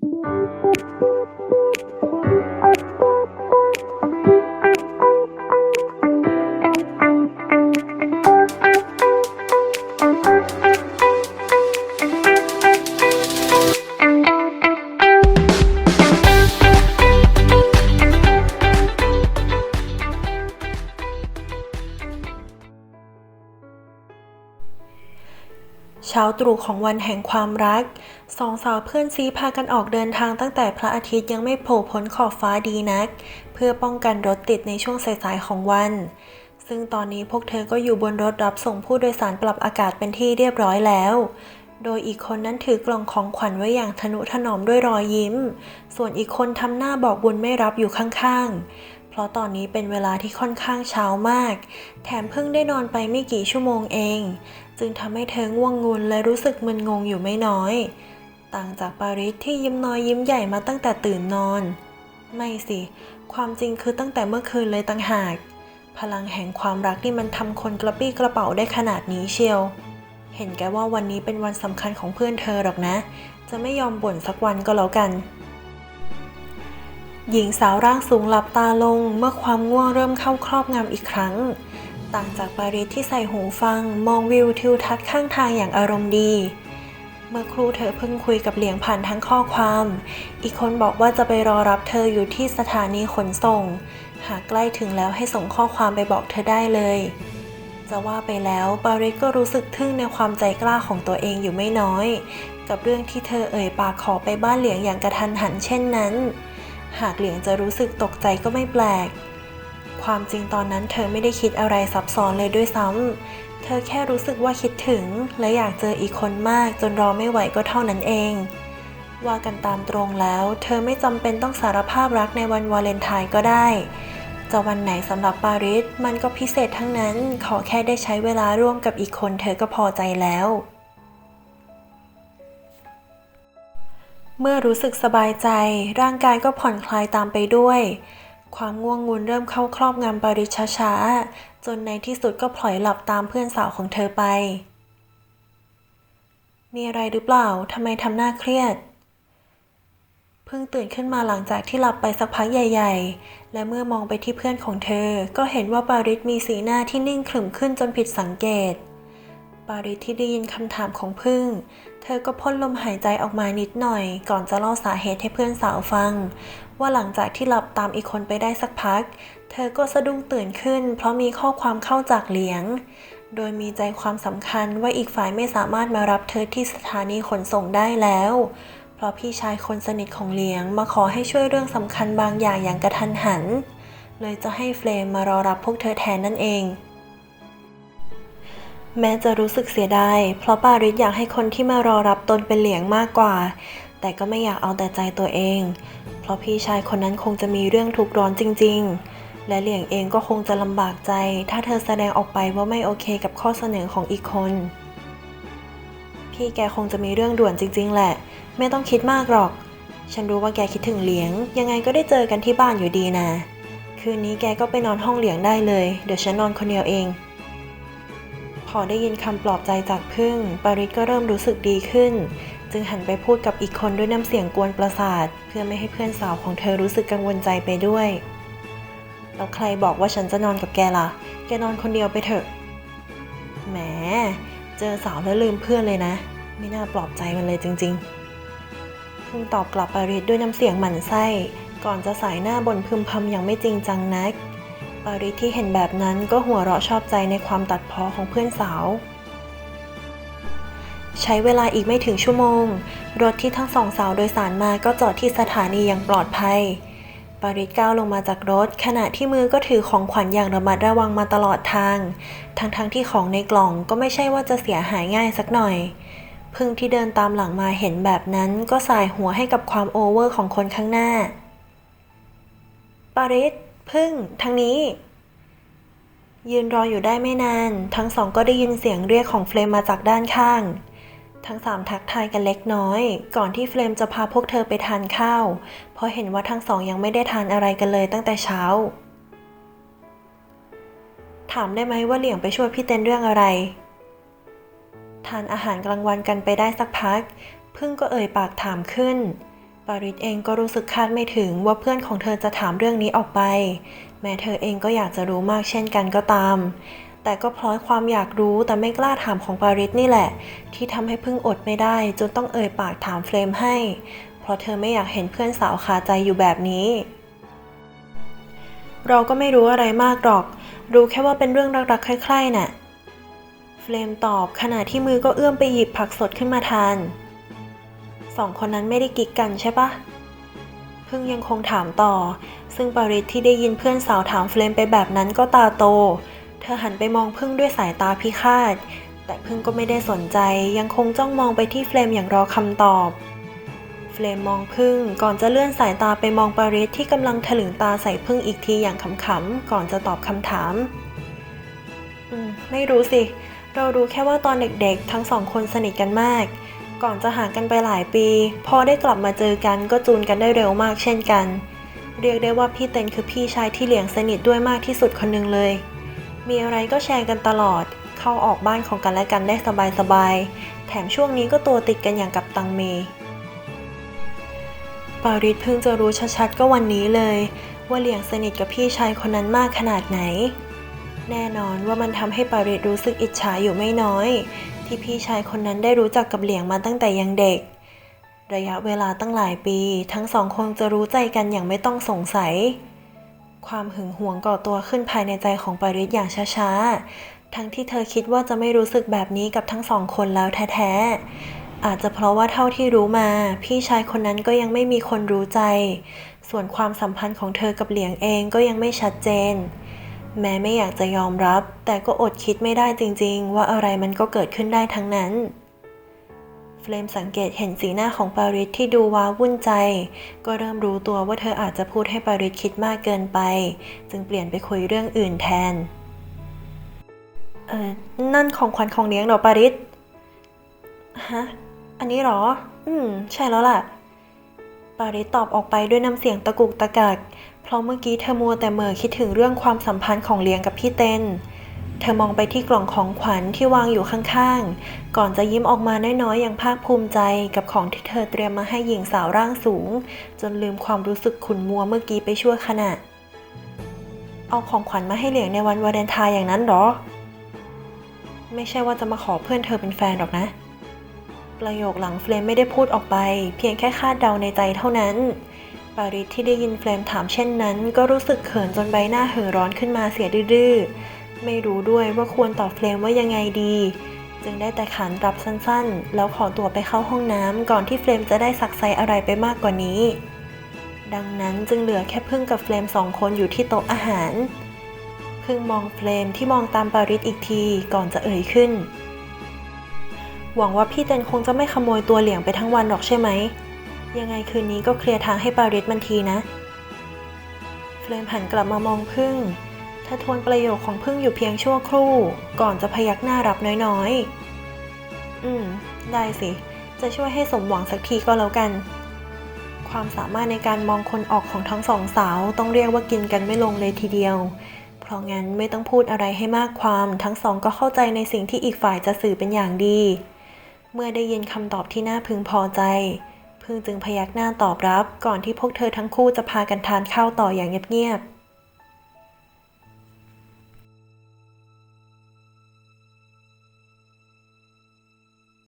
เช้าตรู่ของวันแห่งความรัก สองสาวเพื่อนซีพากันออกเดินทางตั้งแต่พระอาทิตย์ยังไม่โผล่พ้นขอบฟ้าดีนัก เพื่อป้องกันรถติดในช่วงสายๆของวัน ซึ่งตอนนี้พวกเธอก็อยู่บนรถรับส่งผู้โดยสารปรับอากาศเป็นที่เรียบร้อยแล้ว โดยอีกคนนั้นถือกล่องของขวัญไว้อย่างทนุถนอมด้วยรอยยิ้ม ส่วนอีกคนทำหน้าบอกบุญไม่รับอยู่ข้างๆ ราะตอนนี้เป็นเวลาที่ค่อนข้างเช้ามาก แถมเพิ่งได้นอนไปไม่กี่ชั่วโมงเอง จึงทำให้เธอง่วงงุนและรู้สึกมึนงงอยู่ไม่น้อย ต่างจากปาริสที่ยิ้มน้อยยิ้มใหญ่มาตั้งแต่ตื่นนอน ไม่สิ ความจริงคือตั้งแต่เมื่อคืนเลยต่างหาก พลังแห่งความรักนี่มันทำคนกระปี้กระเป๋าได้ขนาดนี้เชียว เห็นแกว่าวันนี้เป็นวันสำคัญของเพื่อนเธอหรอกนะ จะไม่ยอมบ่นสักวันก็แล้วกัน หญิงสาวร่างสูงหลับตาลงเมื่อความง่วงเริ่มเข้าครอบงำอีกครั้ง ต่างจากปาริสที่ใส่หูฟังมองวิวทิวทัศน์ข้างทางอย่างอารมณ์ดี เมื่อครูเธอเพิ่งคุยกับเหลียงผ่านทั้งข้อความ อีกคนบอกว่าจะไปรอรับเธออยู่ที่สถานีขนส่ง หากใกล้ถึงแล้วให้ส่งข้อความไปบอกเธอได้เลย จะว่าไปแล้วปาริสก็รู้สึกทึ่งในความใจกล้าของตัวเองอยู่ไม่น้อย กับเรื่องที่เธอเอ่ยปากขอไปบ้านเหลียงอย่างกระทันหันเช่นนั้น หากเหลียงจะรู้สึกตกใจก็ไม่แปลก ความจริงตอนนั้นเธอไม่ได้คิดอะไรซับซ้อนเลยด้วยซ้ำ เธอแค่รู้สึกว่าคิดถึง และอยากเจออีกคนมากจนรอไม่ไหวก็เท่านั้นเอง ว่ากันตามตรงแล้ว เธอไม่จำเป็นต้องสารภาพรักในวันวาเลนไทน์ก็ได้จะวันไหนสำหรับปาริสมันก็พิเศษทั้งนั้น ขอแค่ได้ใช้เวลาร่วมกับอีกคนเธอก็พอใจแล้ว เมื่อรู้สึกสบายใจ ร่างกายก็ผ่อนคลายตามไปด้วย ความง่วงงุนเริ่มเข้าครอบงำปริชช้าๆ จนในที่สุดก็พลอยหลับตามเพื่อนสาวของเธอไป มีอะไรหรือเปล่าทำไมทำหน้าเครียด เพิ่งตื่นขึ้นมาหลังจากที่หลับไปสักพักใหญ่ ๆ และเมื่อมองไปที่เพื่อนของเธอ ก็เห็นว่าปาริสมีสีหน้าที่นิ่งขรึมขึ้นจนผิดสังเกต ปาริสที่ได้ยินคำถามของพึ่ง เธอก็พ่นลมหายใจออกมานิดหน่อย ก่อนจะเล่าสาเหตุให้เพื่อนสาวฟัง ว่าหลังจากที่หลับตามอีกคนไปได้สักพัก เธอก็สะดุ้งตื่นขึ้น เพราะมีข้อความเข้าจากเหลียง โดยมีใจความสำคัญว่าอีกฝ่ายไม่สามารถมารับเธอที่สถานีขนส่งได้แล้ว เพราะพี่ชายคนสนิทของเหลียงมาขอให้ช่วยเรื่องสำคัญบางอย่างอย่างกระทันหัน เลยจะให้เฟรมมารอรับพวกเธอแทนนั่นเอง แม้จะรู้สึกเสียดายเพราะปาริสอยากให้คนที่มารอรับตนเป็นเหลียงมากกว่า แต่ก็ไม่อยากเอาแต่ใจตัวเอง เพราะพี่ชายคนนั้นคงจะมีเรื่องทุกข์ร้อนจริง ๆ และเหลียงเองก็คงจะลำบากใจ ถ้าเธอแสดงออกไปว่าไม่โอเคกับข้อเสนอของอีกคน พี่แกคงจะมีเรื่องด่วนจริง ๆ แหละ ไม่ต้องคิดมากหรอก ฉันรู้ว่าแกคิดถึงเหลียง ยังไงก็ได้เจอกันที่บ้านอยู่ดีนะ คืนนี้แกก็ไปนอนห้องเหลียงได้เลย เดี๋ยวฉันนอนคนเดียวเอง อได้ยินคำปลอบใจจากพึ่ง ปาริสก็เริ่มรู้สึกดีขึ้น จึงหันไปพูดกับอีกคนด้วยน้ำเสียงกวนประสาท เพื่อไม่ให้เพื่อนสาวของเธอรู้สึกกังวลใจไปด้วย แล้วใครบอกว่าฉันจะนอนกับแกล่ะ แกนอนคนเดียวไปเถอะ แหม เจอสาวแล้วลืมเพื่อนเลยนะ ไม่น่าปลอบใจมันเลยจริงๆ พึ่งตอบกลับปาริสด้วยน้ำเสียงหมั่นไส้ ก่อนจะสายหน้าบนพึมพำอย่างไม่จริงจังนัก ปาริที่เห็นแบบนั้นก็หัวเราะชอบใจในความตัดพ้อของเพื่อนสาว ใช้เวลาอีกไม่ถึงชั่วโมง รถที่ทั้งสองสาวโดยสารมาก็จอดที่สถานีอย่างปลอดภัย ปาริสก้าวลงมาจากรถ ขณะที่มือก็ถือของขวัญอย่างระมัดระวังมาตลอดทาง ทั้งๆทที่ของในกล่องก็ไม่ใช่ว่าจะเสียหายง่ายสักหน่อยพึ่งที่เดินตามหลังมาเห็นแบบนั้นก็สายหัวให้กับความโอเวอร์ของคนข้างหน้า ปาริส พึ่งทางนี้ ยืนรออยู่ได้ไม่นาน ทั้งสองก็ได้ยินเสียงเรียกของเฟรมมาจากด้านข้าง ทั้งสามทักทายกันเล็กน้อย ก่อนที่เฟรมจะพาพวกเธอไปทานข้าว เพราะเห็นว่าทั้งสองยังไม่ได้ทานอะไรกันเลยตั้งแต่เช้า ถามได้ไหมว่าเหลี่ยงไปช่วยพี่เต้นเรื่องอะไร ทานอาหารกลางวันกันไปได้สักพัก พึ่งก็เอ่ยปากถามขึ้น ปาริสเองก็รู้สึกคาดไม่ถึงว่าเพื่อนของเธอจะถามเรื่องนี้ออกไป แม้เธอเองก็อยากจะรู้มากเช่นกันก็ตาม แต่ก็พราะความอยากรู้แต่ไม่กล้าถามของปาริสนี่แหละ ที่ทำให้พึ่งอดไม่ได้ จนต้องเอ่ยปากถามเฟรมให้ เพราะเธอไม่อยากเห็นเพื่อนสาวคาใจอยู่แบบนี้ เราก็ไม่รู้อะไรมากหรอก รู้แค่ว่าเป็นเรื่องรักๆใคร่ๆน่ะเฟรมตอบขณะที่มือก็เอื้อมไปหยิบผักสดขึ้นมาทาน สองคนนั้นไม่ได้กิ๊กกันใช่ปะพึ่งยังคงถามต่อ ซึ่งปริสที่ได้ยินเพื่อนสาวถามเฟรมไปแบบนั้นก็ตาโต เธอหันไปมองพึ่งด้วยสายตาพิฆาต แต่พึ่งก็ไม่ได้สนใจยังคงจ้องมองไปที่เฟรมอย่างรอคำตอบ เฟรมมองพึ่งก่อนจะเลื่อนสายตาไปมองปริสที่กำลังถลึงตาใส่พึ่งอีกทีอย่างขำๆก่อนจะตอบคำถาม อืม ไม่รู้สิ เรารู้แค่ว่าตอนเด็กๆ ทั้งสองคนสนิทกันมาก ก่อนจะห่างกันไปหลายปี พอได้กลับมาเจอกันก็จูนกันได้เร็วมากเช่นกัน เรียกได้ว่าพี่เต็นคือพี่ชายที่เหลียงสนิทด้วยมากที่สุดคนหนึ่งเลย มีอะไรก็แชร์กันตลอด เข้าออกบ้านของกันและกันได้สบายๆ แถมช่วงนี้ก็ตัวติดกันอย่างกับตังเมปาริสเพิ่งจะรู้ชัดๆก็วันนี้เลย ว่าเหลียงสนิทกับพี่ชายคนนั้นมากขนาดไหน แน่นอนว่ามันทำให้ปาริสรู้สึกอิจฉาอยู่ไม่น้อย ที่พี่ชายคนนั้นได้รู้จักกับเหลียงมาตั้งแต่ยังเด็ก ระยะเวลาตั้งหลายปี ทั้งสองคงจะรู้ใจกันอย่างไม่ต้องสงสัย ความหึงหวงก่อตัวขึ้นภายในใจของปาริสอย่างช้าๆ ทั้งที่เธอคิดว่าจะไม่รู้สึกแบบนี้กับทั้งสองคนแล้วแท้ๆ อาจจะเพราะว่าเท่าที่รู้มา พี่ชายคนนั้นก็ยังไม่มีคนรู้ใจ ส่วนความสัมพันธ์ของเธอกับเหลียงเองก็ยังไม่ชัดเจน แม้ไม่อยากจะยอมรับ แต่ก็อดคิดไม่ได้จริง ๆ ว่าอะไรมันก็เกิดขึ้นได้ทั้งนั้น เฟรมสังเกตเห็นสีหน้าของปาริสที่ดูว้าวุ่นใจ ก็เริ่มรู้ตัวว่าเธออาจจะพูดให้ปาริสคิดมากเกินไป จึงเปลี่ยนไปคุยเรื่องอื่นแทน เออนั่นของขวัญของเลี้ยงเหรอปาริสฮะ อันนี้เหรอ อืม ใช่แล้วล่ะ ปาริสตอบออกไปด้วยน้ำเสียงตะกุกตะกัก เพราะเมื่อกี้เธอมัวแต่เหม่อคิดถึงเรื่องความสัมพันธ์ของเลียงกับพี่เต้น เธอมองไปที่กล่องของขวัญที่วางอยู่ข้างๆ ก่อนจะยิ้มออกมาน้อยๆ อย่างภาคภูมิใจกับของที่เธอเตรียมมาให้หญิงสาวร่างสูง จนลืมความรู้สึกขุ่นมัวเมื่อกี้ไปชั่วขณะ เอาของขวัญมาให้เหลียงในวันวาเลนไทน์อย่างนั้นหรอ ไม่ใช่ว่าจะมาขอเพื่อนเธอเป็นแฟนหรอกนะ ประโยคหลังเฟรมไม่ได้พูดออกไป เพียงแค่คาดเดาในใจเท่านั้น ปาริสที่ได้ยินเฟรมถามเช่นนั้น ก็รู้สึกเขินจนใบหน้าเห่อร้อนขึ้นมาเสียดื้อไม่รู้ด้วยว่าควรตอบเฟรมว่ายังไงดี จึงได้แต่ขานรับสั้นๆ แล้วขอตัวไปเข้าห้องน้ำก่อนที่เฟรมจะได้สักไซอะไรไปมากกว่านี้ ดังนั้นจึงเหลือแค่พึ่งกับเฟรมสองคนอยู่ที่โต๊ะอาหาร พึ่งมองเฟรมที่มองตามปาริสอีกทีก่อนจะเอ่ยขึ้น หวังว่าพี่เต็นคงจะไม่ขโมยตัวเหลียงไปทั้งวันหรอกใช่ไหม ยังไงคืนนี้ก็เคลียร์ทางให้ปาริสมันทีนะ เฟรมหันกลับมามองพึ่งถ้าทวนประโยคของพึ่งอยู่เพียงชั่วครู่ ก่อนจะพยักหน้ารับน้อยๆ อืม ได้สิ จะช่วยให้สมหวังสักทีก็แล้วกัน ความสามารถในการมองคนออกของทั้งสองสาวต้องเรียกว่ากินกันไม่ลงเลยทีเดียว เพราะงั้นไม่ต้องพูดอะไรให้มากความ ทั้งสองก็เข้าใจในสิ่งที่อีกฝ่ายจะสื่อเป็นอย่างดี เมื่อได้ยินคำตอบที่น่าพึงพอใจ พึ่งจึงพยักหน้าตอบรับก่อนที่พวกเธอทั้งคู่จะพากันทานข้าวต่ออย่างเงียบๆ